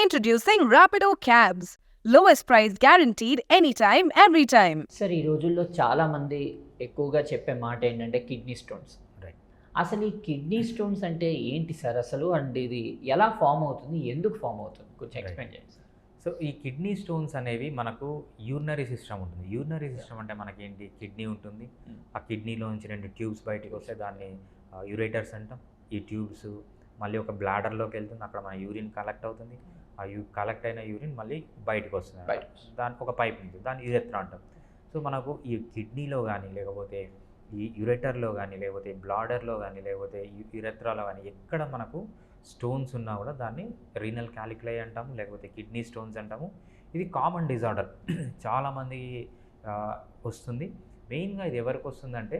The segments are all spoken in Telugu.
Introducing Rapido Cabs. Lowest price guaranteed anytime, every time. Sir ఈ రోజుల్లో చాలామంది ఎక్కువగా చెప్పే మాట ఏంటంటే కిడ్నీ స్టోన్స్. రైట్ అసలు ఈ కిడ్నీ స్టోన్స్ అంటే ఏంటి సార్ అసలు? అండ్ ఇది ఎలా ఫామ్ అవుతుంది? ఎందుకు ఫామ్ అవుతుంది? కొంచెం ఎక్స్ప్లెయిన్ చేయండి సార్. సో ఈ కిడ్నీ స్టోన్స్ అనేవి మనకు యూరినరీ సిస్టమ్ ఉంటుంది. యూరినరీ సిస్టమ్ అంటే మనకేంటి? కిడ్నీ ఉంటుంది. Hmm. ఆ కిడ్నీలో నుంచి రెండు ట్యూబ్స్ బయటకు వస్తే దాన్ని యూరేటర్స్ అంటాం. ఈ ట్యూబ్స్ మళ్ళీ ఒక బ్లాడర్లోకి వెళ్తుంది. అక్కడ మన యూరిన్ కలెక్ట్ అవుతుంది. ఆ యూ కలెక్ట్ అయిన యూరిన్ మళ్ళీ బయటకు వస్తుంది. దానికి ఒక పైప్ ఉంటుంది. దాన్ని యూరెత్రా అంటాం? సో మనకు ఈ కిడ్నీలో కానీ లేకపోతే ఈ యురేటర్లో కానీ లేకపోతే బ్లాడర్లో కానీ లేకపోతే యురెత్రాలో కానీ ఎక్కడ మనకు స్టోన్స్ ఉన్నా కూడా దాన్ని రీనల్ క్యాలిక్యులై అంటాము లేకపోతే కిడ్నీ స్టోన్స్ అంటాము. ఇది కామన్ డిజార్డర్ చాలామంది వస్తుంది. మెయిన్గా ఇది ఎవరికి వస్తుందంటే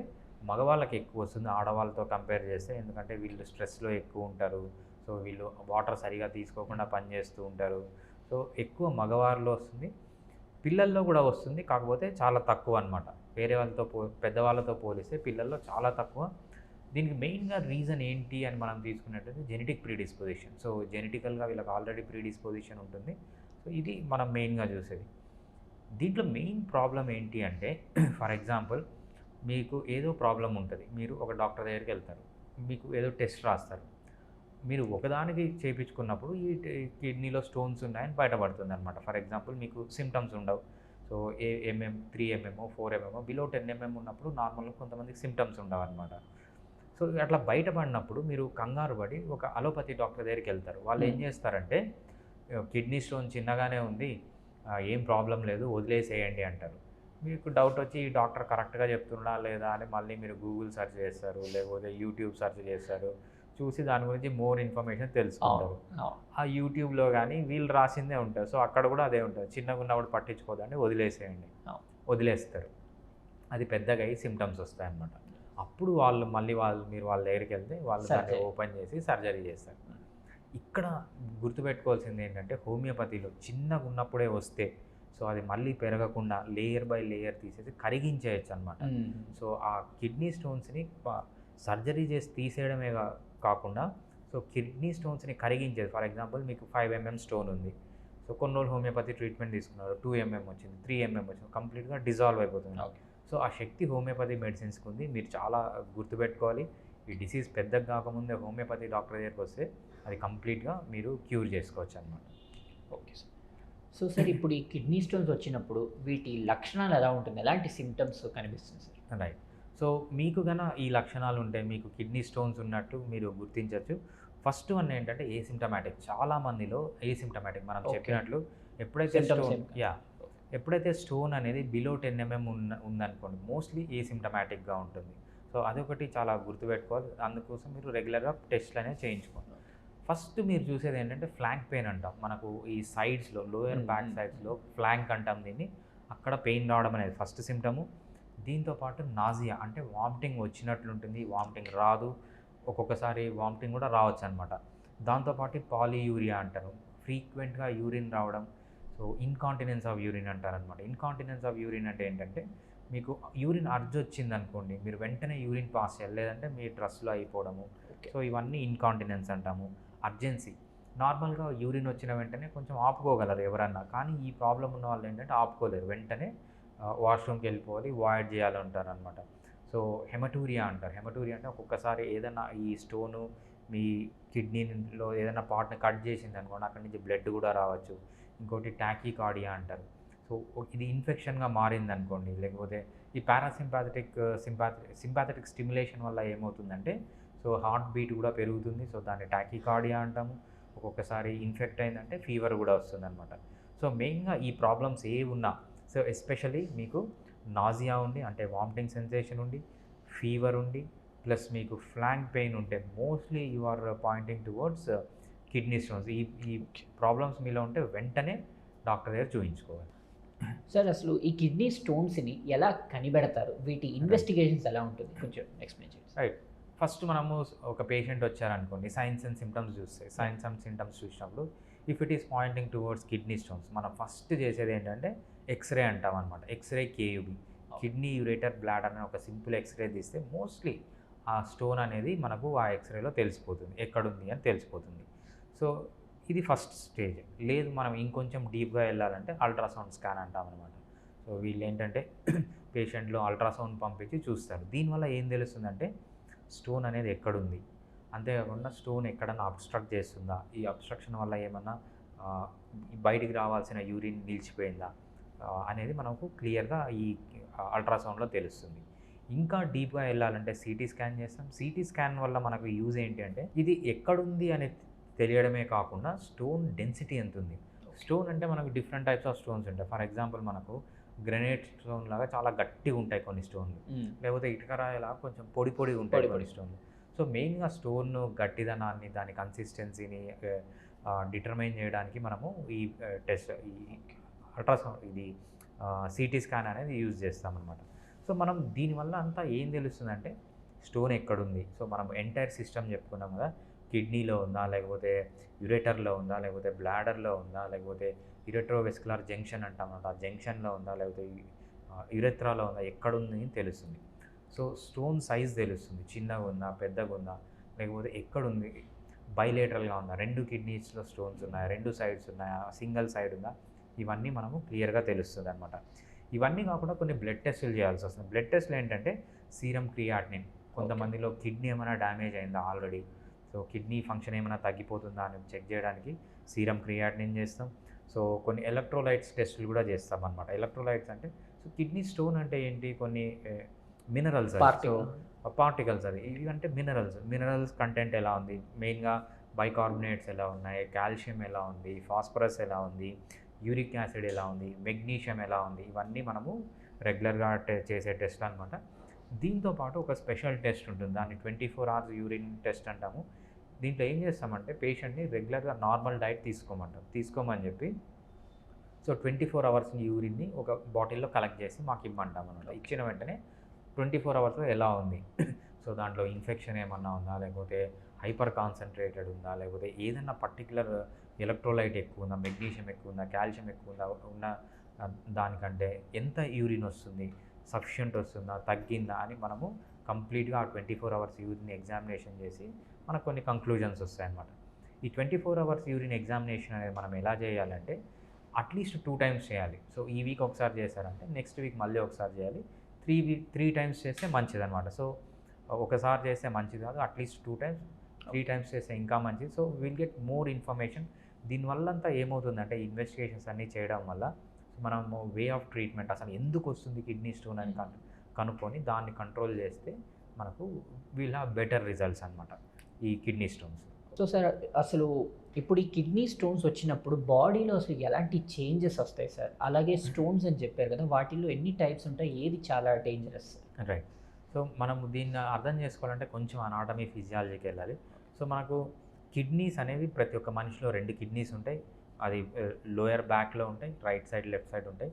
మగవాళ్ళకి ఎక్కువ వస్తుంది ఆడవాళ్ళతో కంపేర్ చేస్తే. ఎందుకంటే వీళ్ళు స్ట్రెస్లో ఎక్కువ ఉంటారు. సో వీళ్ళు వాటర్ సరిగా తీసుకోకుండా పనిచేస్తూ ఉంటారు. సో ఎక్కువ మగవారిలో వస్తుంది పిల్లల్లో కూడా వస్తుంది కాకపోతే చాలా తక్కువ అనమాట వేరే వాళ్ళతో పో పెద్దవాళ్ళతో పోలిస్తే పిల్లల్లో చాలా తక్కువ. దీనికి మెయిన్గా రీజన్ ఏంటి అని మనం తీసుకున్నట్టయితే జెనెటిక్ ప్రీడిస్పోజిషన్. సో జెనెటికల్గా వీళ్ళకి ఆల్రెడీ ప్రీడిస్పోజిషన్ ఉంటుంది. సో ఇది మనం మెయిన్గా చూసేది. దీంట్లో మెయిన్ ప్రాబ్లం ఏంటి అంటే ఫర్ ఎగ్జాంపుల్ మీకు ఏదో ప్రాబ్లం ఉంటుంది. మీరు ఒక డాక్టర్ దగ్గరికి వెళ్తారు. మీకు ఏదో టెస్ట్ రాస్తారు. మీరు ఒకదానికి చేయించుకున్నప్పుడు ఈ కిడ్నీలో స్టోన్స్ ఉన్నాయని బయటపడుతుంది అనమాట ఫర్ ఎగ్జాంపుల్ మీకు సిమ్టమ్స్ ఉండవు. So a MM three MM four MM below ten MM ఉన్నప్పుడు నార్మల్గా కొంతమందికి సిమ్టమ్స్ ఉండవు అనమాట సో అట్లా బయటపడినప్పుడు మీరు కంగారు పడి ఒక అలోపతి డాక్టర్ దగ్గరికి వెళ్తారు. వాళ్ళు ఏం. చేస్తారంటే కిడ్నీ స్టోన్ చిన్నగానే ఉంది. ఏం ప్రాబ్లం లేదు వదిలేసేయండి అంటారు. మీకు డౌట్ వచ్చి ఈ డాక్టర్ కరెక్ట్గా చెప్తున్నా లేదా అని మళ్ళీ మీరు గూగుల్ సెర్చ్ చేస్తారు లేకపోతే యూట్యూబ్ సెర్చ్ చేస్తారు. చూసి దాని గురించి మోర్ ఇన్ఫర్మేషన్ తెలుసుకుంటారు. ఆ యూట్యూబ్లో కానీ వీళ్ళు రాసిందే ఉంటుంది. సో అక్కడ కూడా అదే ఉంటుంది. చిన్నగా ఉన్నప్పుడు పట్టించుకోదండి వదిలేసేయండి. వదిలేస్తారు. అది పెద్దగా అయ్యి సిమ్టమ్స్ వస్తాయి అన్నమాట అప్పుడు వాళ్ళు మళ్ళీ వాళ్ళు మీరు వాళ్ళ దగ్గరికి వెళ్తే వాళ్ళు దాన్ని. ఓపెన్ చేసి సర్జరీ చేస్తారు. ఇక్కడ గుర్తుపెట్టుకోవాల్సింది ఏంటంటే హోమియోపతిలో చిన్నగా ఉన్నప్పుడే వస్తే సో అది మళ్ళీ పెరగకుండా లేయర్ బై లేయర్ తీసేసి కరిగించేయచ్చు అనమాట. సో ఆ కిడ్నీ స్టోన్స్ని సర్జరీ చేసి తీసేయడమే కాకుండా సో కిడ్నీ స్టోన్స్ని కరిగించేది. ఫర్ ఎగ్జాంపుల్ మీకు ఫైవ్ ఎంఎం స్టోన్ ఉంది. సో కొన్ని రోజులు హోమియోపతి ట్రీట్మెంట్ తీసుకున్నారు. టూ ఎంఎం వచ్చింది త్రీ ఎంఎం వచ్చింది. కంప్లీట్గా డిజాల్వ్ అయిపోతుంది. సో ఆ శక్తి హోమియోపతి మెడిసిన్స్కి ఉంది. మీరు చాలా గుర్తుపెట్టుకోవాలి. ఈ డిసీజ్ పెద్దగా కాకముందే హోమియోపతి డాక్టర్ దగ్గరికి వస్తే అది కంప్లీట్గా మీరు క్యూర్ చేసుకోవచ్చు అనమాట ఓకే సార్. సో సార్ ఇప్పుడు ఈ కిడ్నీ స్టోన్స్ వచ్చినప్పుడు వీటి లక్షణాలు ఎలా ఉంటుంది ఎలాంటి సిమ్టమ్స్ కనిపిస్తుంది సార్? రైట్. సో మీకు గన ఈ లక్షణాలు ఉంటాయి మీకు కిడ్నీ స్టోన్స్ ఉన్నట్టు మీరు గుర్తించవచ్చు ఫస్ట్ వన్ ఏంటంటే ఏసిమ్టమాటిక్. చాలా మందిలో ఏసిమ్టమాటిక్ మనం. చెప్పినట్లు ఎప్పుడైతే స్టోన్ ఏం. యా ఎప్పుడైతే స్టోన్ అనేది బిలో టెన్ ఎంఎం ఉన్న ఉందనుకోండి మోస్ట్లీ ఏసిమ్టమాటిక్గా ఉంటుంది. సో అదొకటి చాలా గుర్తుపెట్టుకోవాలి. అందుకోసం మీరు రెగ్యులర్గా టెస్ట్లు అనేవి చేయించుకోండి. ఫస్ట్ మీరు చూసేది ఏంటంటే ఫ్లాంక్ పెయిన్ అంటాం. మనకు ఈ సైడ్స్లో లోయర్ బ్యాక్ సైడ్స్లో ఫ్లాంక్ అంటాం దీన్ని. అక్కడ పెయిన్ రావడం అనేది ఫస్ట్ సిమ్టము దీంతోపాటు నాజియా అంటే వామిటింగ్ వచ్చినట్లుంటుంది వామిటింగ్ రాదు ఒక్కొక్కసారి వామిటింగ్ కూడా రావచ్చు అనమాట దాంతోపాటు పాలియూరియా అంటారు. ఫ్రీక్వెంట్గా యూరిన్ రావడం సో ఇన్కాంటినెన్స్ ఆఫ్ యూరిన్ అంటారనమాట ఇన్కాంటినెన్స్ ఆఫ్ యూరిన్ అంటే ఏంటంటే మీకు యూరిన్ అర్జ్ వచ్చింది అనుకోండి మీరు వెంటనే యూరిన్ పాస్ చేయాలి లేదంటే మీ డ్రెస్లో అయిపోవడము. సో ఇవన్నీ ఇన్కాంటినెన్స్ అంటాము. అర్జెన్సీ. నార్మల్గా యూరిన్ వచ్చిన వెంటనే కొంచెం ఆపుకోగలరు ఎవరన్నా కానీ ఈ ప్రాబ్లం ఉన్న వాళ్ళు ఏంటంటే ఆపుకోలేరు. వెంటనే వాష్రూమ్కి వెళ్ళిపోవాలి వాయిడ్ చేయాలంటారు అనమాట సో హెమటూరియా అంటారు. హెమటూరియా అంటే ఒక్కొక్కసారి ఏదైనా ఈ స్టోను మీ కిడ్నీలో ఏదైనా పార్ట్ని కట్ చేసింది అనుకోండి అక్కడి నుంచి బ్లడ్ కూడా రావచ్చు. ఇంకోటి టాకీ కార్డియా అంటారు. సో ఇది ఇన్ఫెక్షన్గా మారింది అనుకోండి లేకపోతే ఈ పారాసింపాథటిక్ సింపాథ సింపాథటిక్ స్టిమ్యులేషన్ వల్ల ఏమవుతుందంటే సో హార్ట్ బీట్ కూడా పెరుగుతుంది. సో దాన్ని ట్యాకీ కార్డియా అంటాము. ఒక్కొక్కసారి ఇన్ఫెక్ట్ అయిందంటే ఫీవర్ కూడా వస్తుంది అనమాట సో మెయిన్గా ఈ ప్రాబ్లమ్స్ ఏ ఉన్నా సో ఎస్పెషలీ మీకు నాజియా ఉండి అంటే వామిటింగ్ సెన్సేషన్ ఉండి ఫీవర్ ఉండి ప్లస్ మీకు ఫ్లాంక్ పెయిన్ ఉంటే mostly you are pointing towards kidney stones. ఈ ఈ ప్రాబ్లమ్స్ మీలో ఉంటే వెంటనే డాక్టర్ దగ్గర చూపించుకోవాలి సార్ అసలు ఈ కిడ్నీ స్టోన్స్ని ఎలా కనిపెడతారు? వీటి ఇన్వెస్టిగేషన్స్ ఎలా ఉంటుంది? కొంచెం ఎక్స్ప్లెయిన్ చేయండి. రైట్. ఫస్ట్ మనము ఒక పేషెంట్ వచ్చారనుకోండి సైన్స్ అండ్ సిమ్టమ్స్ చూస్తే సైన్స్ అండ్ సిమ్టమ్స్ చూసినప్పుడు if it is pointing towards kidney stones మనం ఫస్ట్ చేసేది ఏంటంటే ఎక్స్రే అంటాం అనమాట x-ray KUB kidney ureter bladder అని ఒక సింపుల్ ఎక్స్రే తీస్తే మోస్ట్లీ ఆ స్టోన్ అనేది మనకు ఆ ఎక్స్రేలో తెలిసిపోతుంది. ఎక్కడుంది అని తెలిసిపోతుంది. సో ఇది ఫస్ట్ స్టేజ్. లేదు మనం ఇంకొంచెం డీప్గా వెళ్ళాలంటే అల్ట్రాసౌండ్ స్కాన్ అంటాం అనమాట సో వీళ్ళు ఏంటంటే పేషెంట్లో అల్ట్రాసౌండ్ పంపించి చూస్తారు. దీనివల్ల ఏం తెలుస్తుందంటే స్టోన్ అనేది ఎక్కడుంది? అంతేకాకుండా స్టోన్ ఎక్కడన్నా అబ్స్ట్రక్ట్ చేస్తుందా? ఈ అబ్స్ట్రక్షన్ వల్ల ఏమన్నా బయటికి రావాల్సిన యూరిన్ నిలిచిపోయిందా? అనేది మనకు క్లియర్గా ఈ అల్ట్రాసౌండ్లో తెలుస్తుంది. ఇంకా డీప్గా వెళ్ళాలంటే సిటీ స్కాన్ చేస్తాం. సిటీ స్కాన్ వల్ల మనకు యూజ్ ఏంటి అంటే ఇది ఎక్కడుంది అనేది తెలియడమే కాకుండా స్టోన్ డెన్సిటీ ఎంత ఉంది స్టోన్ అంటే మనకు డిఫరెంట్ టైప్స్ ఆఫ్ స్టోన్స్ ఉంటాయి. ఫర్ ఎగ్జాంపుల్ మనకు గ్రెనైట్ స్టోన్ లాగా చాలా గట్టిగా ఉంటాయి కొన్ని స్టోన్లు. లేకపోతే ఇటుక రాయిలా కొంచెం పొడి పొడి ఉంటాయి కొన్ని. స్టోన్లు. సో మెయిన్గా స్టోన్ గట్టిదనాన్ని దాని కన్సిస్టెన్సీని డిటర్మైన్ చేయడానికి మనము ఈ టెస్ట్ ఈ అల్ట్రాసౌండ్ ఇది సిటీ స్కాన్ అనేది యూజ్ చేస్తామన్నమాట. సో మనం దీనివల్ల అంతా ఏం తెలుస్తుందంటే స్టోన్ ఎక్కడుంది? సో మనం ఎంటైర్ సిస్టమ్ చెప్పుకున్నాం కదా కిడ్నీలో ఉందా లేకపోతే యురేటర్లో ఉందా లేకపోతే బ్లాడర్లో ఉందా లేకపోతే యురెట్రోవెస్కులర్ జంక్షన్ అంటాం ఆ జంక్షన్లో ఉందా లేకపోతే యురెత్రాలో ఉందా ఎక్కడుంది అని తెలుస్తుంది. సో స్టోన్ సైజ్ తెలుస్తుంది. చిన్నగా ఉందా పెద్దగా ఉందా లేకపోతే ఎక్కడుంది? బైలేటరల్గా ఉందా? రెండు కిడ్నీస్లో స్టోన్స్ ఉన్నాయా? రెండు సైడ్స్ ఉన్నాయా? సింగిల్ సైడ్ ఉందా? ఇవన్నీ మనము క్లియర్గా తెలుస్తుంది అనమాట ఇవన్నీ కాకుండా కొన్ని బ్లడ్ టెస్టులు చేయాల్సి వస్తుంది. బ్లడ్ టెస్ట్లు ఏంటంటే సీరం క్రియాటినిన్. కొంతమందిలో కిడ్నీ ఏమైనా డ్యామేజ్ అయిందా ఆల్రెడీ? సో కిడ్నీ ఫంక్షన్ ఏమైనా తగ్గిపోతుందా అని చెక్ చేయడానికి సీరం క్రియాటినిన్ చేస్తాం. సో కొన్ని ఎలక్ట్రోలైట్స్ టెస్టులు కూడా చేస్తాం అనమాట ఎలక్ట్రోలైట్స్ అంటే సో కిడ్నీ స్టోన్ అంటే ఏంటి? కొన్ని మినరల్స్ సో పార్టికల్స్ అది ఇవి అంటే మినరల్స్. మినరల్స్ కంటెంట్ ఎలా ఉంది? మెయిన్గా బైకార్బోనేట్స్ ఎలా ఉన్నాయి? కాల్షియం ఎలా ఉంది? ఫాస్ఫరస్ ఎలా ఉంది? యూరిక్ యాసిడ్ ఎలా ఉంది మెగ్నీషియం ఎలా ఉంది ఇవన్నీ మనము రెగ్యులర్గా చేసే టెస్ట్ అనమాట దీంతో పాటు ఒక స్పెషల్ టెస్ట్ ఉంటుంది దాన్ని twenty four hours urine test అంటాము. దీంట్లో ఏం చేస్తామంటే పేషెంట్ని రెగ్యులర్గా నార్మల్ డైట్ తీసుకోమంటాం తీసుకోమని చెప్పి. సో ట్వంటీ ఫోర్ అవర్స్ యూరిన్ని ఒక బాటిల్లో కలెక్ట్ చేసి మాకు ఇమ్మంటాం అనమాట ఇచ్చిన వెంటనే ట్వంటీ ఫోర్ అవర్స్లో ఎలా ఉంది? సో దాంట్లో ఇన్ఫెక్షన్ ఏమన్నా ఉందా లేకపోతే హైపర్ కాన్సన్ట్రేటెడ్ ఉందా లేకపోతే ఏదైనా పర్టికులర్ ఎలక్ట్రోలైట్ ఎక్కువ ఉందా మెగ్నీషియం ఎక్కువ ఉందా కాల్షియం ఎక్కువ ఉందా ఉన్న దానికంటే ఎంత యూరిన్ వస్తుంది సఫిషియంట్ వస్తుందా తగ్గిందా అని మనము కంప్లీట్గా ఆ twenty four hours urine examination చేసి మనకు కొన్ని కంక్లూజన్స్ వస్తాయన్నమాట. ఈ twenty four hours urine examination అనేది మనం ఎలా చేయాలంటే అట్లీస్ట్ టూ టైమ్స్ చేయాలి. సో ఈ వీక్ ఒకసారి చేశారంటే నెక్స్ట్ వీక్ మళ్ళీ ఒకసారి చేయాలి. త్రీ వీక్ త్రీ టైమ్స్ చేస్తే మంచిదన్నమాట. సో ఒకసారి చేస్తే మంచిది కాదు at least two times three times చేస్తే ఇంకా మంచిది. So will get more information దీనివల్ల అంతా ఏమవుతుందంటే ఇన్వెస్టిగేషన్స్ అన్నీ చేయడం వల్ల మనము వే ఆఫ్ ట్రీట్మెంట్ అసలు ఎందుకు వస్తుంది కిడ్నీ స్టోన్ అని కను కనుక్కొని దాన్ని కంట్రోల్ చేస్తే మనకు వీల్ హ్యావ్ బెటర్ రిజల్ట్స్ అనమాట ఈ కిడ్నీ స్టోన్స్. సో సార్ అసలు ఇప్పుడు ఈ కిడ్నీ స్టోన్స్ వచ్చినప్పుడు బాడీలో అసలు ఎలాంటి చేంజెస్ వస్తాయి సార్? అలాగే స్టోన్స్ అని చెప్పారు కదా వాటిల్లో ఎన్ని టైప్స్ ఉంటాయి? ఏది చాలా డేంజరస్? రైట్. సో మనం దీన్ని అర్థం చేసుకోవాలంటే కొంచెం అనాటమీ ఫిజియాలజీకి వెళ్ళాలి. సో మనకు కిడ్నీస్ అనేవి ప్రతి ఒక్క మనిషిలో రెండు కిడ్నీస్ ఉంటాయి. అది లోయర్ బ్యాక్లో ఉంటాయి రైట్ సైడ్ లెఫ్ట్ సైడ్ ఉంటాయి.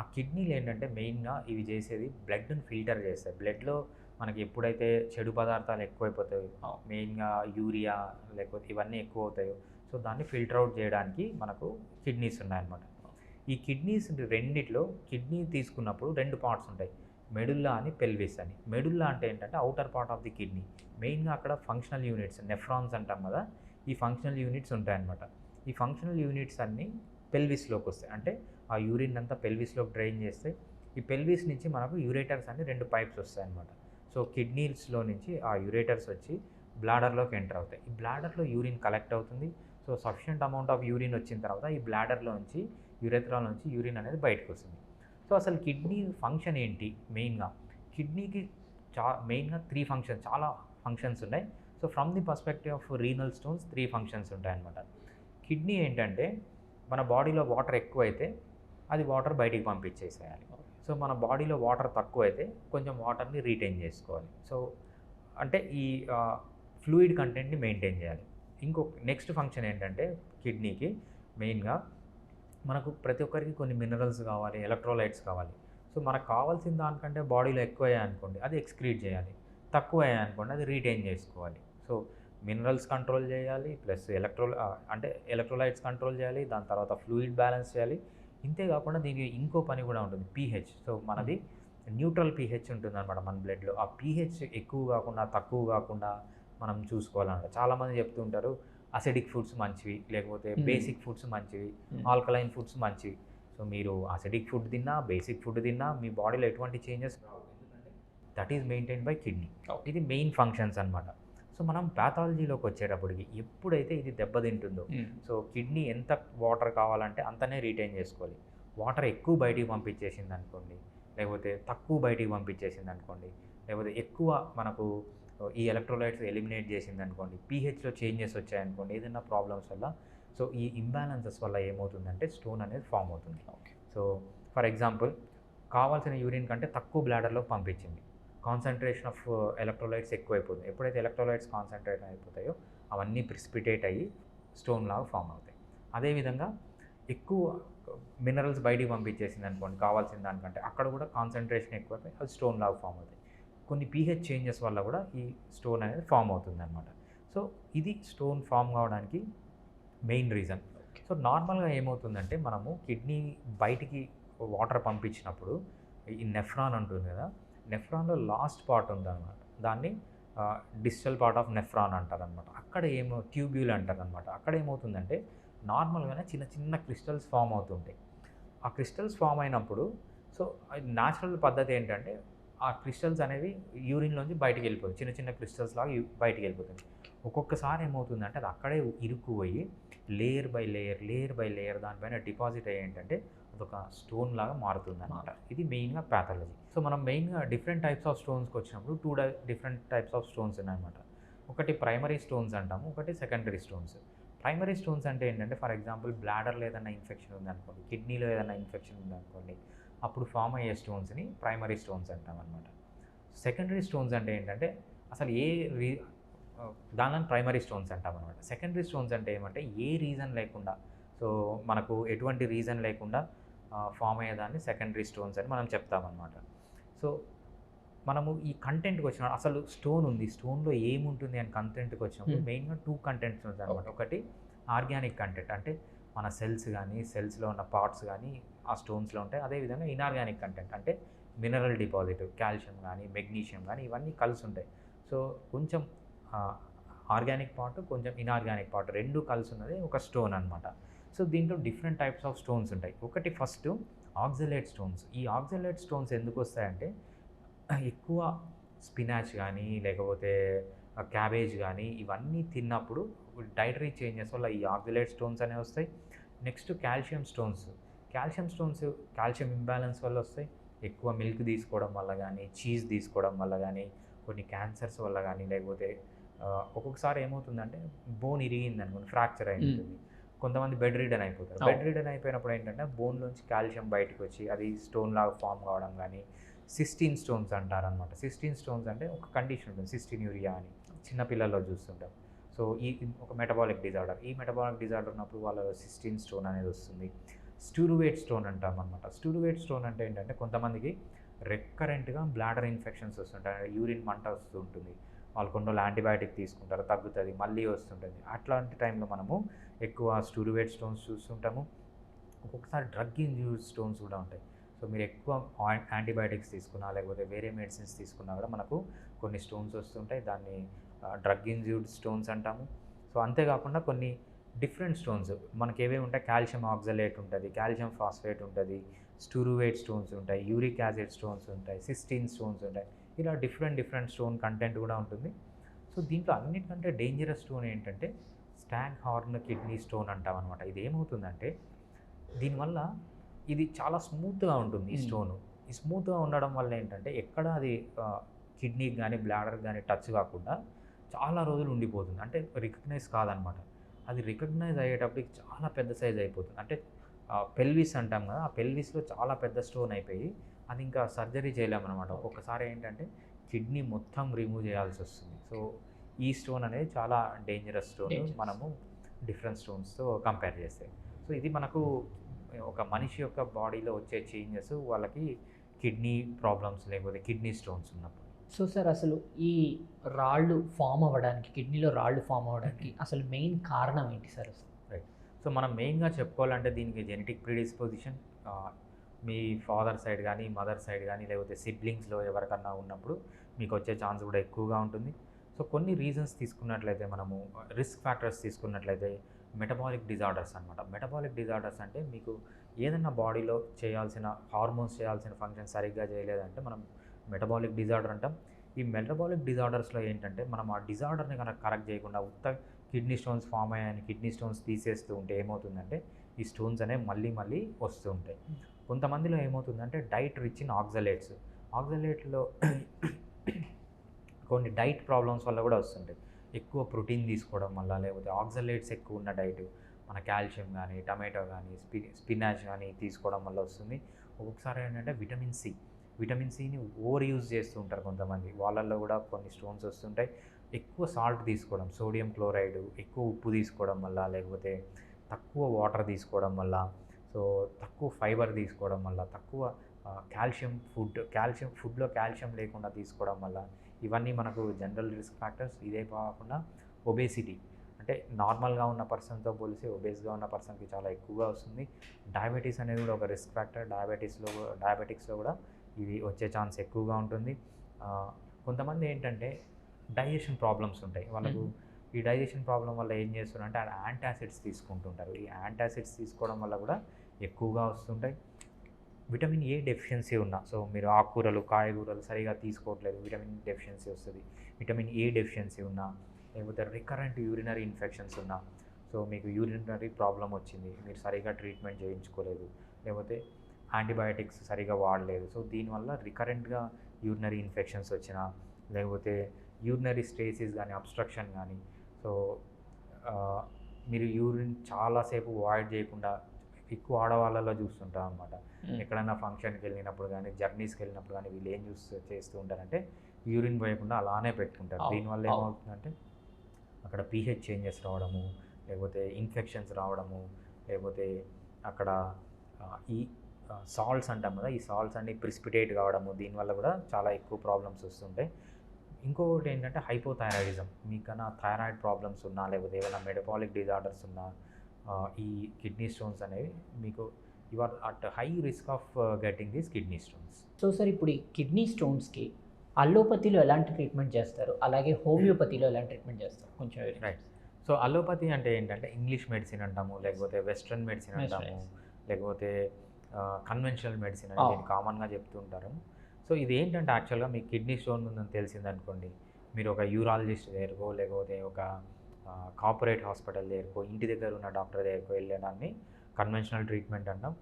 ఆ కిడ్నీలు ఏంటంటే మెయిన్గా ఇవి చేసేది బ్లడ్ని ఫిల్టర్ చేస్తాయి. బ్లడ్లో మనకి ఎప్పుడైతే చెడు పదార్థాలు ఎక్కువైపోతాయో మెయిన్గా యూరియా లేకపోతే ఇవన్నీ ఎక్కువ అవుతాయో సో దాన్ని ఫిల్టర్ అవుట్ చేయడానికి మనకు కిడ్నీస్ ఉన్నాయన్నమాట. ఈ కిడ్నీస్ రెండిట్లో కిడ్నీ తీసుకున్నప్పుడు రెండు పార్ట్స్ ఉంటాయి. మెడుల్లా అని పెల్విస్ అని. మెడుల్లా అంటే ఏంటంటే outer part of the kidney మెయిన్గా అక్కడ ఫంక్షనల్ యూనిట్స్ నెఫ్రాన్స్ అంటాం కదా ఈ ఫంక్షనల్ యూనిట్స్ ఉంటాయన్నమాట. ఈ ఫంక్షనల్ యూనిట్స్ అన్నీ పెల్విస్లోకి వస్తాయి. అంటే ఆ యూరిన్ అంతా పెల్విస్లోకి డ్రైన్ చేస్తే ఈ పెల్విస్ నుంచి మనకు యూరేటర్స్ అని రెండు పైప్స్ వస్తాయన్నమాట. సో కిడ్నీస్లో నుంచి ఆ యూరేటర్స్ వచ్చి బ్లాడర్లోకి ఎంటర్ అవుతాయి. ఈ బ్లాడర్లో యూరిన్ కలెక్ట్ అవుతుంది. So sufficient amount of urine వచ్చిన తర్వాత ఈ బ్లాడర్లో నుంచి యురేత్రాల నుంచి యూరిన్ అనేది బయటకు వస్తుంది. సో అసలు కిడ్నీ ఫంక్షన్ ఏంటి మెయిన్గా? కిడ్నీకి చా మెయిన్గా త్రీ ఫంక్షన్స్ చాలా ఫంక్షన్స్ ఉన్నాయి. So from the perspective of renal stones three functions ఉంటాయన్నమాట. కిడ్నీ ఏంటంటే మన బాడీలో వాటర్ ఎక్కువైతే అది వాటర్ బయటికి పంపించేసేయాలి. సో మన బాడీలో వాటర్ తక్కువ అయితే కొంచెం వాటర్ని రీటైన్ చేసుకోవాలి. సో అంటే ఈ ఫ్లూయిడ్ కంటెంట్ని మెయింటైన్ చేయాలి. ఇంకో నెక్స్ట్ ఫంక్షన్ ఏంటంటే కిడ్నీకి మెయిన్గా మనకు ప్రతి ఒక్కరికి కొన్ని మినరల్స్ కావాలి ఎలక్ట్రోలైట్స్ కావాలి. సో మనకు కావాల్సిన దానికంటే బాడీలో ఎక్కువ అయ్యాయి అనుకోండి అది ఎక్స్క్రీట్ చేయాలి. తక్కువ అయ్యాయి అనుకోండి అది రీటైన్ చేసుకోవాలి. సో మినరల్స్ కంట్రోల్ చేయాలి ప్లస్ ఎలక్ట్రో అంటే ఎలక్ట్రోలైట్స్ కంట్రోల్ చేయాలి దాని తర్వాత ఫ్లూయిడ్ బ్యాలెన్స్ చేయాలి. ఇంతే కాకుండా దీనికి ఇంకో పని కూడా ఉంటుంది పీహెచ్. సో మనది న్యూట్రల్ పీహెచ్ ఉంటుంది అనమాట మన బ్లడ్లో. ఆ పీహెచ్ ఎక్కువ కాకుండా తక్కువ కాకుండా మనం చూసుకోవాలన్నమాట. చాలామంది చెప్తుంటారు అసిడిక్ ఫుడ్స్ మంచివి లేకపోతే. బేసిక్ ఫుడ్స్ మంచివి. ఆల్కలైన్ ఫుడ్స్ మంచివి సో మీరు అసిడిక్ ఫుడ్ తిన్నా బేసిక్ ఫుడ్ తిన్నా మీ బాడీలో ఎటువంటి changes Rao that is maintain by kidney. ఇది మెయిన్ ఫంక్షన్స్ అన్నమాట సో మనం ప్యాథాలజీలోకి వచ్చేటప్పటికి ఎప్పుడైతే ఇది దెబ్బతింటుందో సో కిడ్నీ ఎంత వాటర్ కావాలంటే అంతనే రీటైన్ చేసుకోవాలి వాటర్ ఎక్కువ బయటికి పంపించేసింది అనుకోండి లేకపోతే తక్కువ బయటికి పంపించేసింది అనుకోండి లేకపోతే ఎక్కువ మనకు ఈ ఎలక్ట్రోలైట్స్ ఎలిమినేట్ చేసింది అనుకోండి పీహెచ్లో చేంజెస్ వచ్చాయనుకోండి ఏదైనా ప్రాబ్లమ్స్ వల్ల సో ఈ ఇంబ్యాలెన్సెస్ వల్ల ఏమవుతుందంటే స్టోన్ అనేది ఫామ్ అవుతుంది. సో ఫర్ ఎగ్జాంపుల్ కావాల్సిన యూరిన్ కంటే తక్కువ బ్లాడర్లో పంపించింది. కాన్సన్ట్రేషన్ ఆఫ్ ఎలక్ట్రోలైట్స్ ఎక్కువైపోతుంది. ఎప్పుడైతే ఎలక్ట్రోలైట్స్ కాన్సన్ట్రేట్ అయిపోతాయో అవన్నీ ప్రిసిపిటేట్ అయ్యి స్టోన్ లాగా ఫామ్ అవుతాయి. అదేవిధంగా ఎక్కువ మినరల్స్ బయటికి పంపించేసింది అనుకోండి కావాల్సిన దానికంటే అక్కడ కూడా కాన్సన్ట్రేషన్ ఎక్కువైపోయి అది స్టోన్ లాగా ఫామ్ అవుతాయి. కొన్ని పీహెచ్ చేంజెస్ వల్ల కూడా ఈ స్టోన్ అనేది ఫామ్ అవుతుంది అనమాట సో ఇది స్టోన్ ఫామ్ కావడానికి మెయిన్ రీజన్. సో నార్మల్గా ఏమవుతుందంటే మనము కిడ్నీ బయటికి వాటర్ పంపించినప్పుడు ఈ నెఫ్రాన్ ఉంటుంది కదా నెఫ్రాన్లో లాస్ట్ పార్ట్ ఉందన్నమాట. దాన్ని డిజిటల్ పార్ట్ ఆఫ్ నెఫ్రాన్ అంటారనమాట అక్కడ ఏమో ట్యూబ్యూల్ అంటారనమాట అక్కడ ఏమవుతుందంటే నార్మల్గానే చిన్న చిన్న క్రిస్టల్స్ ఫామ్ అవుతుంటాయి. ఆ క్రిస్టల్స్ ఫామ్ అయినప్పుడు సో న్యాచురల్ పద్ధతి ఏంటంటే ఆ క్రిస్టల్స్ అనేవి యూరిన్లోంచి బయటికి వెళ్ళిపోతాయి. చిన్న చిన్న క్రిస్టల్స్ లాగా బయటికి వెళ్ళిపోతుంది ఒక్కొక్కసారి ఏమవుతుందంటే అది అక్కడే ఇరుక్కుపోయి layer by layer layer by layer దానిపైన డిపాజిట్ అయ్యి ఏంటంటే అదొక స్టోన్ లాగా మారుతుంది అనమాట ఇది మెయిన్గా ప్యాథాలజీ సో మనం మెయిన్గా డిఫరెంట్ టైప్స్ ఆఫ్ స్టోన్స్కి వచ్చినప్పుడు two different types of stones ఉన్నాయన్నమాట. ఒకటి ప్రైమరీ స్టోన్స్ అంటాము ఒకటి సెకండరీ స్టోన్స్. ప్రైమరీ స్టోన్స్ అంటే ఏంటంటే ఫర్ ఎగ్జాంపుల్ బ్లాడర్లో ఏదైనా ఇన్ఫెక్షన్ ఉందనుకోండి కిడ్నీలో ఏదైనా ఇన్ఫెక్షన్ ఉందనుకోండి అప్పుడు ఫామ్ అయ్యే స్టోన్స్ని ప్రైమరీ స్టోన్స్ అంటాం అనమాట సెకండరీ స్టోన్స్ అంటే ఏంటంటే అసలు ఏ రీ దానిలో ప్రైమరీ స్టోన్స్ అంటాం అనమాట సెకండరీ స్టోన్స్ అంటే ఏమంటే ఏ రీజన్ లేకుండా సో మనకు ఎటువంటి రీజన్ లేకుండా ఫామ్ అయ్యేదాన్ని సెకండరీ స్టోన్స్ అని మనం చెప్తామన్నమాట సో మనము ఈ కంటెంట్కి వచ్చిన అసలు స్టోన్ ఉంది స్టోన్లో ఏముంటుంది అని కంటెంట్కి వచ్చినప్పుడు. మెయిన్గా టూ కంటెంట్స్ ఉంటాయి అనమాట ఒకటి ఆర్గానిక్ కంటెంట్ అంటే మన సెల్స్ కానీ సెల్స్లో ఉన్న పార్ట్స్ కానీ ఆ స్టోన్స్లో ఉంటాయి. అదేవిధంగా ఇనార్గానిక్ కంటెంట్ అంటే మినరల్ డిపాజిట్ కాల్షియం కానీ మెగ్నీషియం కానీ ఇవన్నీ కలిసి ఉంటాయి సో కొంచెం ఆర్గానిక్ పార్ట్ కొంచెం ఇనార్గానిక్ పార్ట్ రెండు కలిసి ఉన్నది ఒక స్టోన్ అనమాట సో దీంట్లో డిఫరెంట్ టైప్స్ ఆఫ్ స్టోన్స్ ఉంటాయి. ఒకటి ఫస్ట్ ఆక్సిలేట్ స్టోన్స్. ఈ ఆక్సిలేట్ స్టోన్స్ ఎందుకు వస్తాయంటే ఎక్కువ స్పినాచ్ కానీ లేకపోతే క్యాబేజ్ కానీ ఇవన్నీ తిన్నప్పుడు డైటరీ చేంజెస్ వల్ల ఈ ఆక్సిలేట్ స్టోన్స్ అనేవి వస్తాయి. Next calcium stones. Calcium stones calcium imbalance వల్ల వస్తాయి. ఎక్కువ మిల్క్ తీసుకోవడం వల్ల కానీ చీజ్ తీసుకోవడం వల్ల కానీ కొన్ని క్యాన్సర్స్ వల్ల కానీ లేకపోతే ఒక్కొక్కసారి ఏమవుతుందంటే బోన్ ఇరిగింది అనుకోండి ఫ్రాక్చర్ అయి. ఉంటుంది. కొంతమంది బెడ్ రీడన్ అయిపోతారు. బెడ్ రీడన్ అయిపోయినప్పుడు ఏంటంటే బోన్లోంచి కాల్షియం బయటకు వచ్చి అది స్టోన్ లాగా ఫామ్ కావడం కానీ సిస్టీన్ స్టోన్స్ అంటారనమాట సిస్టీన్ స్టోన్స్ అంటే ఒక కండిషన్ ఉంటుంది సిస్టీన్ యూరియా అని. చిన్న పిల్లల్లో చూస్తుంటాం. సో ఈ ఒక మెటబాలిక్ డిజార్డర్ ఈ మెటబాలిక్ డిజార్డర్ ఉన్నప్పుడు వాళ్ళ సిస్టీన్ స్టోన్ అనేది వస్తుంది. స్టూరువేట్ స్టోన్ అంటాం అనమాట స్టూరువేట్ స్టోన్ అంటే ఏంటంటే కొంతమందికి రెక్కరెంట్గా బ్లాడర్ ఇన్ఫెక్షన్స్ వస్తుంటాయి. యూరిన్ మంట వస్తూ ఉంటుంది వాళ్ళు కొన్ని రోజులు యాంటీబయాటిక్ తీసుకుంటారు తగ్గుతుంది మళ్ళీ వస్తుంటుంది. అట్లాంటి టైంలో మనము ఎక్కువ స్టూరువేట్ స్టోన్స్ చూస్తుంటాము. ఒక్కొక్కసారి డ్రగ్ ఇంజ్యూడ్ స్టోన్స్ కూడా ఉంటాయి. సో మీరు ఎక్కువ యాంటీబయాటిక్స్ తీసుకున్నా లేకపోతే వేరే మెడిసిన్స్ తీసుకున్నా కూడా మనకు కొన్ని స్టోన్స్ వస్తుంటాయి. దాన్ని డ్రగ్ ఇంజ్యూడ్ స్టోన్స్ అంటాము. సో అంతేకాకుండా కొన్ని డిఫరెంట్ స్టోన్స్. మనకి ఏవేవి ఉంటాయి? కాల్షియం ఆక్సలేట్ ఉంటుంది కాల్షియం ఫాస్ఫేట్ ఉంటుంది స్టూరువేట్ స్టోన్స్ ఉంటాయి యూరిక్ యాసిడ్ స్టోన్స్ ఉంటాయి సిస్టీన్ స్టోన్స్ ఉంటాయి. ఇలా డిఫరెంట్ డిఫరెంట్ స్టోన్ కంటెంట్ కూడా ఉంటుంది. సో దీంట్లో అన్నిటికంటే డేంజరస్ స్టోన్ ఏంటంటే స్టాగ్ హార్న్ కిడ్నీ స్టోన్ అంటాం అనమాట ఇది ఏమవుతుందంటే దీనివల్ల ఇది చాలా స్మూత్గా ఉంటుంది ఈ. స్టోన్. ఈ స్మూత్గా ఉండడం వల్ల ఏంటంటే ఎక్కడ అది కిడ్నీకి కానీ బ్లాడర్ కానీ టచ్ కాకుండా చాలా రోజులు ఉండిపోతుంది. అంటే రికగ్నైజ్ కాదనమాట. అది రికగ్నైజ్ అయ్యేటప్పటికి చాలా పెద్ద సైజ్ అయిపోతుంది. అంటే పెల్విస్ అంటాం కదా ఆ పెల్విస్లో చాలా పెద్ద స్టోన్ అయిపోయి అది ఇంకా సర్జరీ చేయలేమన్నమాట. ఒక్కొక్కసారి ఏంటంటే కిడ్నీ మొత్తం రిమూవ్ చేయాల్సి వస్తుంది. సో ఈ స్టోన్ అనేది చాలా డేంజరస్ స్టోన్. మనము డిఫరెంట్ స్టోన్స్తో కంపేర్ చేస్తే. సో ఇది మనకు ఒక మనిషి యొక్క బాడీలో వచ్చే చేంజెస్ వాళ్ళకి కిడ్నీ ప్రాబ్లమ్స్ లేకపోతే కిడ్నీ స్టోన్స్ ఉన్నప్పుడు. సో సార్ అసలు ఈ రాళ్ళు ఫామ్ అవ్వడానికి కిడ్నీలో రాళ్ళు ఫామ్ అవ్వడానికి అసలు మెయిన్ కారణం ఏంటి సార్ అసలు? సో మనం మెయిన్గా చెప్పుకోవాలంటే దీనికి జెనెటిక్ ప్రిడిస్పోజిషన్ మీ ఫాదర్ సైడ్ కానీ మదర్ సైడ్ కానీ లేకపోతే సిబ్లింగ్స్లో ఎవరికన్నా ఉన్నప్పుడు మీకు వచ్చే ఛాన్స్ కూడా ఎక్కువగా ఉంటుంది. సో కొన్ని రీజన్స్ తీసుకున్నట్లయితే మనము రిస్క్ ఫ్యాక్టర్స్ తీసుకున్నట్లయితే మెటబాలిక్ డిజార్డర్స్ అనమాట మెటబాలిక్ డిజార్డర్స్ అంటే మీకు ఏదైనా బాడీలో చేయాల్సిన హార్మోన్స్ చేయాల్సిన ఫంక్షన్ సరిగ్గా చేయలేదంటే మనం మెటబాలిక్ డిజార్డర్ అంటాం. ఈ మెటబాలిక్ డిజార్డర్స్లో ఏంటంటే మనం ఆ డిజార్డర్ని కనుక కరెక్ట్ చేయకుండా ఉత్త కిడ్నీ స్టోన్స్ ఫామ్ అయ్యాయని కిడ్నీ స్టోన్స్ తీసేస్తూ ఉంటే ఏమవుతుందంటే ఈ స్టోన్స్ అనేవి మళ్ళీ మళ్ళీ వస్తూ ఉంటాయి. కొంతమందిలో ఏమవుతుందంటే డైట్ రిచ్ ఇన్ ఆక్సలేట్స్ ఆక్సలేట్లో కొన్ని డైట్ ప్రాబ్లమ్స్ వల్ల కూడా వస్తుంటాయి. ఎక్కువ ప్రోటీన్ తీసుకోవడం వల్ల లేకపోతే ఆక్సలేట్స్ ఎక్కువ ఉన్న డైట్ మన కాల్షియం కానీ టమాటో కానీ స్పి స్పినాచ్ కానీ తీసుకోవడం వల్ల వస్తుంది. ఒక్కొక్కసారి ఏంటంటే విటమిన్ సి విటమిన్ సిని ఓవర్ యూజ్ చేస్తూ ఉంటారు కొంతమంది. వాళ్ళల్లో కూడా కొన్ని స్టోన్స్ వస్తుంటాయి. ఎక్కువ సాల్ట్ తీసుకోవడం సోడియం క్లోరైడ్ ఎక్కువ ఉప్పు తీసుకోవడం వల్ల లేకపోతే తక్కువ వాటర్ తీసుకోవడం వల్ల సో తక్కువ ఫైబర్ తీసుకోవడం వల్ల తక్కువ కాల్షియం ఫుడ్ కాల్షియం ఫుడ్లో కాల్షియం లేకుండా తీసుకోవడం వల్ల ఇవన్నీ మనకు జనరల్ రిస్క్ ఫ్యాక్టర్స్. ఇదే కాకుండా ఒబేసిటీ. అంటే నార్మల్గా ఉన్న పర్సన్తో పోలిసి ఒబేస్గా ఉన్న పర్సన్కి చాలా ఎక్కువగా వస్తుంది. డయాబెటీస్ అనేది కూడా ఒక రిస్క్ ఫ్యాక్టర్. డయాబెటీస్లో డయాబెటిక్స్లో కూడా ఇది వచ్చే ఛాన్స్ ఎక్కువగా ఉంటుంది. కొంతమంది ఏంటంటే డైజెషన్ ప్రాబ్లమ్స్ ఉంటాయి. వాళ్ళకు ఈ డైజెషన్ ప్రాబ్లం వల్ల ఏం చేస్తున్నారంటే యాంటాసిడ్స్ తీసుకుంటుంటారు. ఈ యాంటాసిడ్స్ తీసుకోవడం వల్ల కూడా ఎక్కువగా వస్తుంటాయి. విటమిన్ ఏ డెఫిషియన్సీ ఉన్నా సో మీరు ఆకుకూరలు కాయగూరలు సరిగా తీసుకోవట్లేదు విటమిన్ డెఫిషియన్సీ వస్తుంది. విటమిన్ ఏ డెఫిషియన్సీ ఉన్నా లేకపోతే రికరెంట్ యూరినరీ ఇన్ఫెక్షన్స్ ఉన్నా సో మీకు యూరినరీ ప్రాబ్లం వచ్చింది మీరు సరిగా ట్రీట్మెంట్ చేయించుకోలేదు లేకపోతే యాంటీబయాటిక్స్ సరిగా వాడలేదు. సో దీనివల్ల రికరెంట్గా యూరినరీ ఇన్ఫెక్షన్స్ వచ్చినా లేకపోతే యూరినరీ స్టేసిస్ కానీ అబ్స్ట్రక్షన్ కానీ సో మీరు యూరిన్ చాలాసేపు వాయిడ్ చేయకుండా ఎక్కువ ఆడవాళ్ళలో చూస్తుంటాం అనమాట ఎక్కడైనా ఫంక్షన్కి వెళ్ళినప్పుడు కానీ జర్నీస్కి వెళ్ళినప్పుడు కానీ వీళ్ళు ఏం చూస్తూ చేస్తూ ఉంటారంటే యూరిన్ పోయకుండా అలానే పెట్టుకుంటారు. దీనివల్ల. ఏమవుతుందంటే అక్కడ పీహెచ్ చేంజెస్ రావడము లేకపోతే ఇన్ఫెక్షన్స్ రావడము లేకపోతే అక్కడ ఈ సాల్ట్స్ అంటాం కదా ఈ సాల్ట్స్ అన్ని ప్రిసిపిటేట్ కావడము దీనివల్ల కూడా చాలా ఎక్కువ ప్రాబ్లమ్స్ వస్తుంటాయి. ఇంకొకటి ఏంటంటే హైపోథైరాయిడిజం మీకన్నా థైరాయిడ్ ప్రాబ్లమ్స్ ఉన్నా లేకపోతే ఏమైనా మెటబాలిక్ డిజార్డర్స్ ఉన్నా ఈ కిడ్నీ స్టోన్స్ అనేవి మీకు you are at high risk of getting these kidney stones. So sir ఇప్పుడు ఈ కిడ్నీ స్టోన్స్కి అల్లోపతిలో ఎలాంటి ట్రీట్మెంట్ చేస్తారు? అలాగే హోమియోపతిలో ఎలాంటి ట్రీట్మెంట్ చేస్తారు? కొంచెం. రైట్ సో అలోపతి అంటే ఏంటంటే ఇంగ్లీష్ మెడిసిన్ అంటాము లేకపోతే వెస్ట్రన్ మెడిసిన్ అంటాము. లేకపోతే కన్వెన్షనల్ మెడిసిన్ అని. దీన్ని కామన్గా చెప్తూ ఉంటారు సో ఇది ఏంటంటే యాక్చువల్గా మీకు కిడ్నీ స్టోన్ ఉందని తెలిసిందనుకోండి. మీరు ఒక యూరాలజిస్ట్ దగ్గరకో లేకపోతే ఒక కార్పొరేట్ హాస్పిటల్ దగ్గరకో ఇంటి దగ్గర ఉన్న డాక్టర్ దగ్గరకో వెళ్ళడాన్ని కన్వెన్షనల్ ట్రీట్మెంట్ అంటాం.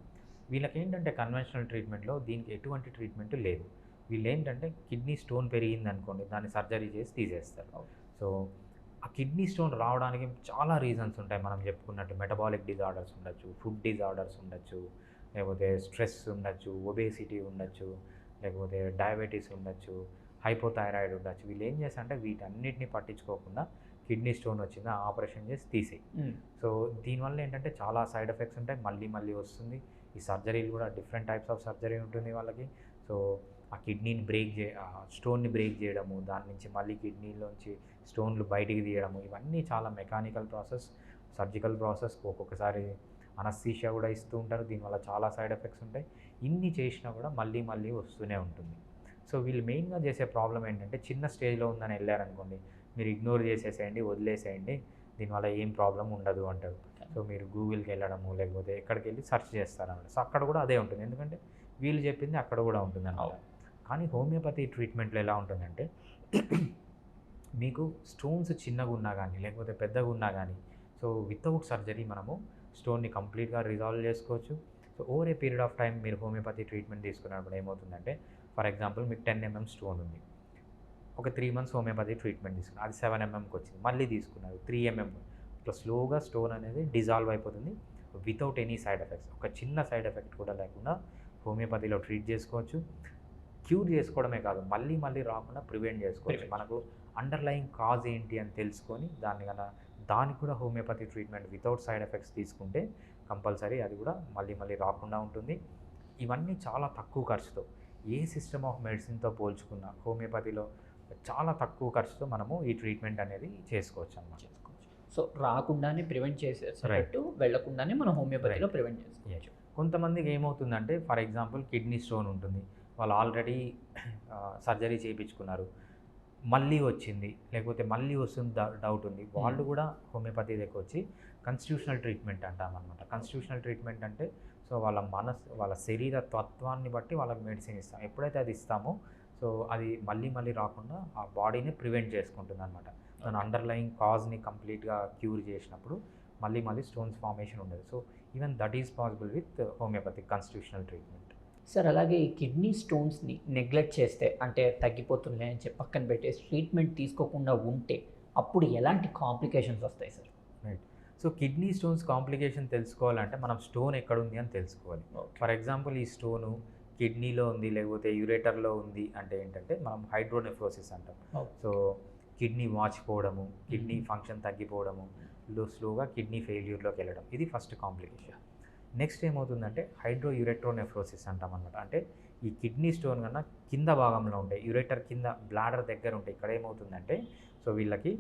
వీళ్ళకి ఏంటంటే కన్వెన్షనల్ ట్రీట్మెంట్లో దీనికి ఎటువంటి ట్రీట్మెంట్ లేదు. వీళ్ళు ఏంటంటే కిడ్నీ స్టోన్ పెరిగింది అనుకోండి దాన్ని సర్జరీ చేసి తీసేస్తారు. సో ఆ కిడ్నీ స్టోన్ రావడానికి చాలా రీజన్స్ ఉంటాయి. మనం చెప్పుకున్నట్టు మెటబాలిక్ డిజార్డర్స్ ఉండొచ్చు ఫుడ్ డిజార్డర్స్ ఉండొచ్చు లేకపోతే స్ట్రెస్ ఉండొచ్చు ఒబేసిటీ ఉండొచ్చు లేకపోతే డయాబెటీస్ ఉండొచ్చు హైపోథైరాయిడ్ ఉండొచ్చు. వీళ్ళు ఏం చేస్తారంటే వీటన్నిటిని పట్టించుకోకుండా కిడ్నీ స్టోన్ వచ్చిందా ఆపరేషన్ చేసి తీసేయి. సో దీనివల్ల ఏంటంటే చాలా సైడ్ ఎఫెక్ట్స్ ఉంటాయి మళ్ళీ మళ్ళీ వస్తుంది. ఈ సర్జరీలు కూడా డిఫరెంట్ టైప్స్ ఆఫ్ సర్జరీ ఉంటుంది వాళ్ళకి. సో ఆ కిడ్నీని బ్రేక్ చే స్టోన్ని బ్రేక్ చేయడము దాని నుంచి మళ్ళీ కిడ్నీలోంచి స్టోన్లు బయటికి తీయడము ఇవన్నీ చాలా మెకానికల్ ప్రాసెస్ సర్జికల్ ప్రాసెస్. ఒక్కొక్కసారి అనస్థీషియా కూడా ఇస్తూ ఉంటారు. దీనివల్ల చాలా సైడ్ ఎఫెక్ట్స్ ఉంటాయి. ఇన్ని చేసినా కూడా మళ్ళీ మళ్ళీ వస్తూనే ఉంటుంది. సో వీళ్ళు మెయిన్గా చేసే ప్రాబ్లం ఏంటంటే చిన్న స్టేజ్లో ఉందని వెళ్ళారనుకోండి మీరు ఇగ్నోర్ చేసేసేయండి వదిలేసేయండి దీనివల్ల ఏం ప్రాబ్లం ఉండదు అంటారు. సో మీరు గూగుల్కి వెళ్ళడము లేకపోతే ఎక్కడికి వెళ్ళి సెర్చ్ చేస్తారన్నమాట. సో అక్కడ కూడా అదే ఉంటుంది. ఎందుకంటే వీళ్ళు చెప్పింది అక్కడ కూడా ఉంటుంది అన్నమాట. కానీ హోమియోపతి ట్రీట్మెంట్లో ఎలా ఉంటుందంటే మీకు స్టోన్స్ చిన్నగా ఉన్నా కానీ లేకపోతే పెద్దగా ఉన్నా కానీ సో వితౌట్ సర్జరీ మనము స్టోన్ని కంప్లీట్గా రిజాల్వ్ చేసుకోవచ్చు. So over a period of time మీరు హోమియోపతి ట్రీట్మెంట్ తీసుకున్నప్పుడు ఏమవుతుందంటే ఫర్ ఎగ్జాంపుల్ మీకు టెన్ ఎంఎం స్టోన్ ఉంది. ఒక త్రీ మంత్స్ హోమియోపతి ట్రీట్మెంట్ తీసుకున్నారు. అది సెవెన్ ఎంఎంకి వచ్చింది. మళ్ళీ తీసుకున్నారు. Three MM. ఇట్లా స్లోగా స్టోన్ అనేది డిజాల్వ్ అయిపోతుంది వితౌట్ ఎనీ సైడ్ ఎఫెక్ట్స్. ఒక చిన్న సైడ్ ఎఫెక్ట్ కూడా లేకుండా హోమియోపతిలో ట్రీట్ చేసుకోవచ్చు. క్యూర్ చేసుకోవడమే కాదు మళ్ళీ మళ్ళీ రాకుండా ప్రివెంట్ చేసుకోవచ్చు. మనకు అండర్లయింగ్ కాజ్ ఏంటి అని తెలుసుకొని దాన్ని కన్నా దానికి కూడా homeopathy treatment without side effects తీసుకుంటే కంపల్సరీ అది కూడా మళ్ళీ మళ్ళీ రాకుండా ఉంటుంది. ఇవన్నీ చాలా తక్కువ ఖర్చుతో ఏ సిస్టమ్ ఆఫ్ మెడిసిన్తో పోల్చుకున్నా హోమియోపతిలో చాలా తక్కువ ఖర్చుతో మనము ఈ ట్రీట్మెంట్ అనేది చేసుకోవచ్చు అన్నమాట. చేసుకోవచ్చు. సో రాకుండానే ప్రివెంట్ చేసేటట్టు వెళ్ళకుండానే మనం హోమియోపతిలో. ప్రివెంట్ చేసుకోవచ్చు. కొంతమందికి ఏమవుతుందంటే ఫర్ ఎగ్జాంపుల్ కిడ్నీ స్టోన్ ఉంటుంది. వాళ్ళు ఆల్రెడీ సర్జరీ చేయించుకున్నారు. మళ్ళీ వచ్చింది. లేకపోతే మళ్ళీ వస్తుంది డౌట్ ఉంది. వాళ్ళు కూడా హోమియోపతి దగ్గర వచ్చి కాన్స్టిట్యూషనల్ ట్రీట్మెంట్ అంటాం అనమాట కాన్స్టిట్యూషనల్ ట్రీట్మెంట్ అంటే సో వాళ్ళ మనస్ వాళ్ళ శరీర తత్వాన్ని బట్టి వాళ్ళకి మెడిసిన్ ఇస్తాం. ఎప్పుడైతే అది ఇస్తామో సో అది మళ్ళీ మళ్ళీ రాకుండా ఆ బాడీని ప్రివెంట్ చేసుకుంటుంది అనమాట దాని అండర్లయింగ్ కాజ్ని కంప్లీట్గా క్యూర్ చేసినప్పుడు మళ్ళీ మళ్ళీ స్టోన్స్ ఫార్మేషన్ ఉండదు. So even that is possible with homeopathic constitutional treatment sir అలాగే ఈ కిడ్నీ స్టోన్స్ని నెగ్లెక్ట్ చేస్తే అంటే తగ్గిపోతున్నాయి అని చెప్పి పక్కన పెట్టేసి ట్రీట్మెంట్ తీసుకోకుండా ఉంటే అప్పుడు ఎలాంటి కాంప్లికేషన్స్ వస్తాయి sir? So kidney stones complication తెలుసుకోవాలంటే మనం స్టోన్ ఎక్కడ ఉంది అని తెలుసుకోవాలి. ఫర్ ఎగ్జాంపుల్ ఈ స్టోను కిడ్నీలో ఉంది లేకపోతే యురేటర్లో ఉంది అంటే ఏంటంటే మనం హైడ్రోనెఫ్రోసిస్ అంటాం. సో కిడ్నీ వాచిపోవడము కిడ్నీ. ఫంక్షన్ తగ్గిపోవడము స్లోగా కిడ్నీ ఫెయిల్యూర్లోకి వెళ్ళడం ఇది ఫస్ట్ కాంప్లికేషన్. నెక్స్ట్ ఏమవుతుందంటే హైడ్రో యురెట్రోనెఫ్రోసిస్ అంటాం అనమాట అంటే ఈ కిడ్నీ స్టోన్ కన్నా కింద భాగంలో ఉంటాయి యురేటర్ కింద బ్లాడర్ దగ్గర ఉంటాయి ఇక్కడ ఏమవుతుందంటే సో వీళ్ళకి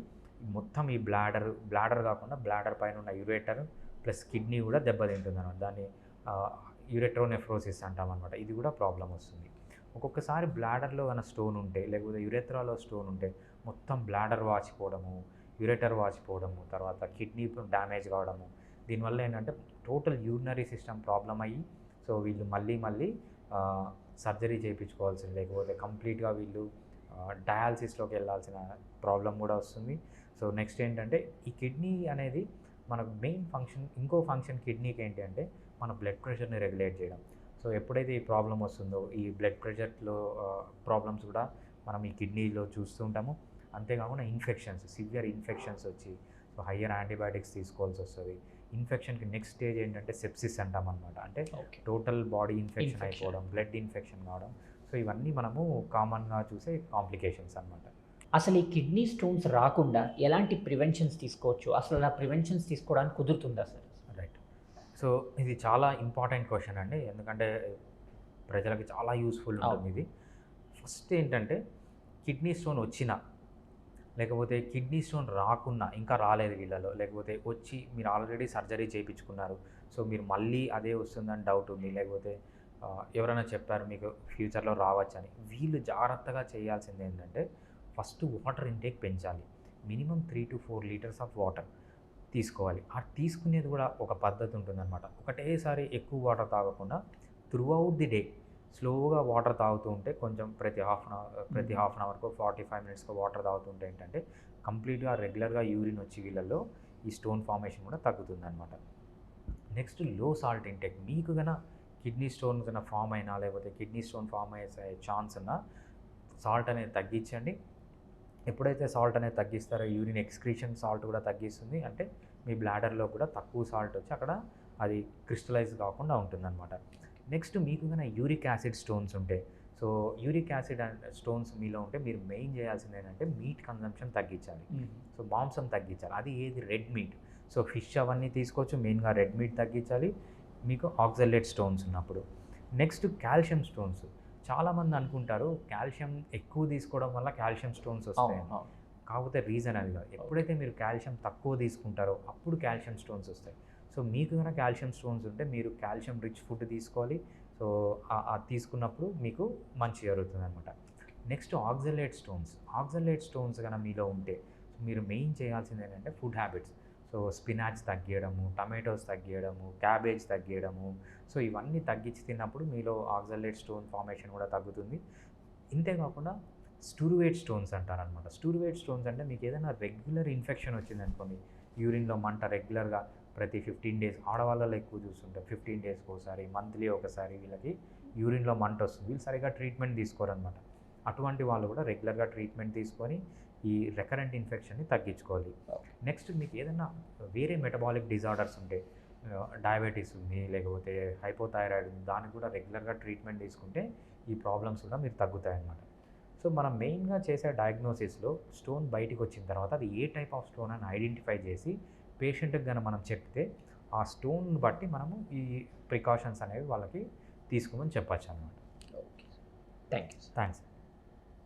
మొత్తం ఈ బ్లాడర్ బ్లాడర్ కాకుండా బ్లాడర్ పైన ఉన్న యురేటర్ ప్లస్ కిడ్నీ కూడా దెబ్బతింటుంది అనమాట దాన్ని యురెట్రోనెఫ్రోసిస్ అంటాం అనమాట ఇది కూడా ప్రాబ్లం వస్తుంది. ఒక్కొక్కసారి బ్లాడర్లో కన్నా స్టోన్ ఉంటే లేకపోతే యురెత్రాలో స్టోన్ ఉంటే మొత్తం బ్లాడర్ వాచిపోవడము యురేటర్ వాచిపోవడము తర్వాత కిడ్నీ డ్యామేజ్ కావడము దీనివల్ల ఏంటంటే టోటల్ యూరినరీ సిస్టమ్ ప్రాబ్లం అయ్యి సో వీళ్ళు మళ్ళీ మళ్ళీ సర్జరీ చేయించుకోవాల్సింది. లేకపోతే కంప్లీట్గా వీళ్ళు డయాలసిస్లోకి వెళ్ళాల్సిన ప్రాబ్లం కూడా వస్తుంది. సో నెక్స్ట్ ఏంటంటే ఈ కిడ్నీ అనేది మనకు మెయిన్ ఫంక్షన్ ఇంకో ఫంక్షన్ కిడ్నీకి ఏంటి అంటే మన బ్లడ్ ప్రెషర్ని రెగ్యులేట్ చేయడం. సో ఎప్పుడైతే ఈ ప్రాబ్లం వస్తుందో ఈ బ్లడ్ ప్రెషర్లో ప్రాబ్లమ్స్ కూడా మనం ఈ కిడ్నీలో చూస్తూ ఉంటాము. అంతేకాకుండా ఇన్ఫెక్షన్స్ సివియర్ ఇన్ఫెక్షన్స్ వచ్చి సో హయ్యర్ యాంటీబయాటిక్స్ తీసుకోవాల్సి వస్తుంది. ఇన్ఫెక్షన్కి నెక్స్ట్ స్టేజ్ ఏంటంటే సెప్సిస్ అంటాం అనమాట అంటే టోటల్ బాడీ ఇన్ఫెక్షన్. అయిపోవడం బ్లడ్ ఇన్ఫెక్షన్ కావడం. సో ఇవన్నీ మనము కామన్గా చూసే కాంప్లికేషన్స్ అనమాట అసలు ఈ కిడ్నీ స్టోన్స్ రాకుండా ఎలాంటి ప్రివెన్షన్స్ తీసుకోవచ్చు? అసలు ఆ ప్రివెన్షన్స్ తీసుకోవడానికి కుదురుతుందా సార్? రైట్. సో ఇది చాలా ఇంపార్టెంట్ క్వశ్చన్ అండి. ఎందుకంటే ప్రజలకి చాలా యూస్ఫుల్ ఉంటుంది ఇది. ఫస్ట్ ఏంటంటే కిడ్నీ స్టోన్ వచ్చినా లేకపోతే కిడ్నీ స్టోన్ రాకున్నా ఇంకా రాలేదు వీళ్ళలో. లేకపోతే వచ్చి మీరు ఆల్రెడీ సర్జరీ చేయించుకున్నారు. సో మీరు మళ్ళీ అదే వస్తుందని డౌట్ ఉంది. లేకపోతే ఎవరైనా చెప్పారు మీకు ఫ్యూచర్లో రావచ్చని వీళ్ళు జాగ్రత్తగా చేయాల్సింది ఏంటంటే ఫస్ట్ వాటర్ ఇంటేక్ పెంచాలి. Minimum three to four litres of water తీసుకోవాలి. ఆ తీసుకునేది కూడా ఒక పద్ధతి ఉంటుందన్నమాట. ఒకటేసారి ఎక్కువ వాటర్ తాగకుండా త్రూ అవుట్ ది డే స్లోగా వాటర్ తాగుతూ ఉంటే కొంచెం ప్రతి హాఫ్ అన్ అవర్ ప్రతి హాఫ్ అన్ అవర్కో ఫార్టీ ఫైవ్ మినిట్స్కో వాటర్ తాగుతుంటే ఏంటంటే కంప్లీట్గా రెగ్యులర్గా యూరిన్ వచ్చి వీళ్ళల్లో ఈ స్టోన్ ఫార్మేషన్ కూడా తగ్గుతుంది అనమాట నెక్స్ట్లో సాల్ట్ ఇంటేక్. మీకు గన కిడ్నీ స్టోన్ కన్నా ఫామ్ అయినా లేకపోతే కిడ్నీ స్టోన్ ఫామ్ అయ్యే ఛాన్స్ ఉన్నా సాల్ట్ అనేది తగ్గించండి. ఎప్పుడైతే సాల్ట్ అనేది తగ్గిస్తారో యూరిన్ ఎక్స్క్రీషన్ సాల్ట్ కూడా తగ్గిస్తుంది. అంటే మీ బ్లాడర్లో కూడా తక్కువ సాల్ట్ వచ్చి అక్కడ అది క్రిస్టలైజ్ కాకుండా ఉంటుందన్నమాట. నెక్స్ట్ మీకు కన్నా యూరిక్ యాసిడ్ స్టోన్స్ ఉంటే so uric acid and stones మీలో ఉంటే మీరు మెయిన్ చేయాల్సింది ఏంటంటే మీట్ కన్జంప్షన్ తగ్గించాలి. సో మాంసం తగ్గించాలి. అది ఏది? Red meat. సో ఫిష్ అవన్నీ తీసుకోవచ్చు. మెయిన్గా రెడ్ మీట్ తగ్గించాలి. మీకు ఆక్సలేట్ స్టోన్స్ ఉన్నప్పుడు. Next calcium stones. చాలామంది అనుకుంటారు కాల్షియం ఎక్కువ తీసుకోవడం వల్ల కాల్షియం స్టోన్స్ వస్తాయి కాకపోతే రీజన్ అది కాదు. ఎప్పుడైతే మీరు కాల్షియం తక్కువ తీసుకుంటారో అప్పుడు కాల్షియం స్టోన్స్ వస్తాయి. సో మీకు కనుక కాల్షియం స్టోన్స్ ఉంటే మీరు కాల్షియం రిచ్ ఫుడ్ తీసుకోవాలి. సో అది తీసుకున్నప్పుడు మీకు మంచి జరుగుతుంది అనమాట next oxalate stones. Oxalate stones కనుక మీలో ఉంటే మీరు మెయిన్ చేయాల్సింది ఏంటంటే ఫుడ్ హ్యాబిట్స్. సో స్పినాచ్ తగ్గియడము టమాటోస్ తగ్గియడము క్యాబేజ్ తగ్గియడము. సో ఇవన్నీ తగ్గించి తిన్నప్పుడు మీలో ఆక్సలేట్ స్టోన్ ఫార్మేషన్ కూడా తగ్గుతుంది. ఇంతేకాకుండా స్టూరువేట్ స్టోన్స్ అంటారనమాట స్టూరువేట్ స్టోన్స్ అంటే మీకు ఏదైనా రెగ్యులర్ ఇన్ఫెక్షన్ వచ్చింది అనుకోండి యూరిన్లో మంట రెగ్యులర్గా ప్రతి ఫిఫ్టీన్ డేస్ ఆడవాళ్ళలో ఎక్కువ చూస్తుంటారు. ఫిఫ్టీన్ డేస్కి ఒకసారి మంత్లీ ఒకసారి వీళ్ళకి యూరిన్లో మంట వస్తుంది. వీళ్ళు సరిగా ట్రీట్మెంట్ తీసుకోరనమాట అటువంటి వాళ్ళు కూడా రెగ్యులర్గా ట్రీట్మెంట్ తీసుకొని ఈ రెకరెంట్ ఇన్ఫెక్షన్ని తగ్గించుకోవాలి. నెక్స్ట్ మీకు ఏదైనా వేరే మెటబాలిక్ డిజార్డర్స్ ఉంటే డయాబెటీస్ ఉంది లేకపోతే హైపోథైరాయిడ్ ఉంది దానికి కూడా రెగ్యులర్గా ట్రీట్మెంట్ తీసుకుంటే ఈ ప్రాబ్లమ్స్ కూడా మీరు తగ్గుతాయి అన్నమాట సో మనం మెయిన్గా చేసే డయాగ్నోసిస్లో స్టోన్ బయటికి వచ్చిన తర్వాత అది ఏ టైప్ ఆఫ్ స్టోన్ అని ఐడెంటిఫై చేసి పేషెంట్కి కనుక మనం చెప్తే ఆ స్టోన్ బట్టి మనము ఈ ప్రికాషన్స్ అనేవి వాళ్ళకి తీసుకోమని చెప్పచ్చు అనమాట ఓకే థ్యాంక్ యూ థ్యాంక్స్